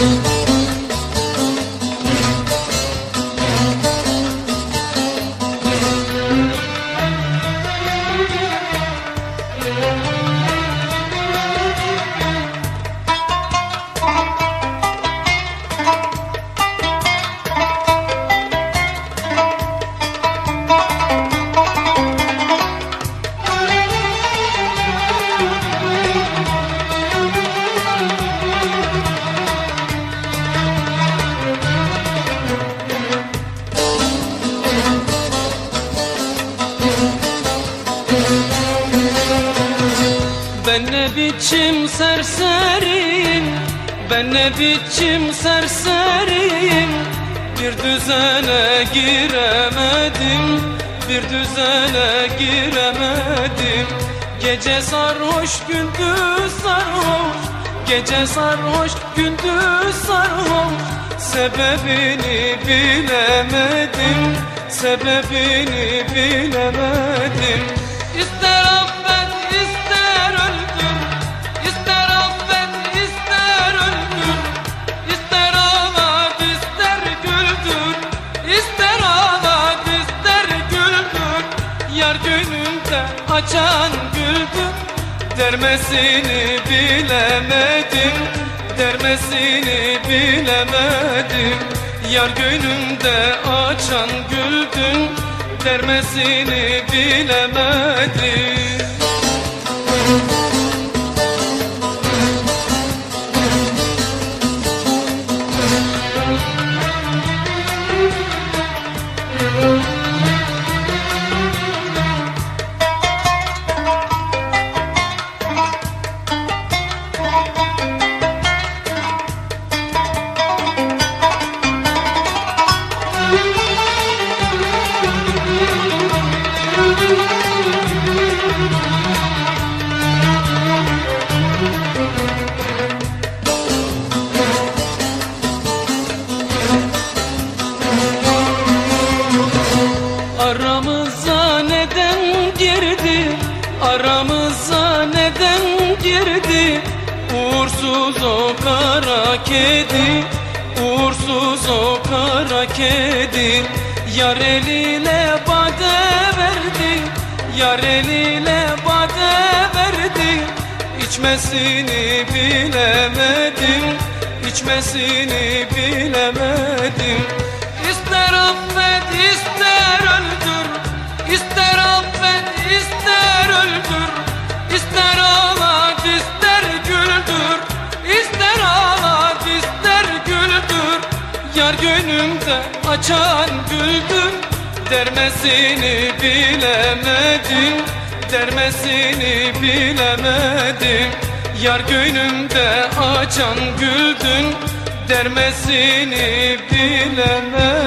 Ben ne biçim serseriyim Ben ne biçim serseriyim Bir düzene giremedim Bir düzene giremedim. Gece sarhoş gündüz sarhoş Gece sarhoş gündüz sarhoş. Sebebini bilemedim Sebebini bilemedim Yar gününde açan güldür Dermesini bilemedim Dermesini bilemedim. Yar gönlümde açan güldün Dermesini bilemedim Aramıza neden girdi? Aramıza neden girdi? Uğursuz o kara kedi Uğursuz o kara kedi Yar eline bade verdi Yar eline bade verdi İçmesini bilemedim İçmesini bilemedim İster affet ister ister öldür İster ağlat ister güldür. İster ağlat ister güldür. Yar gönlümde açan güldür Dermesini bilemedim. Dermesini bilemedim. Yar gönlümde açan güldün Dermesini bilemedim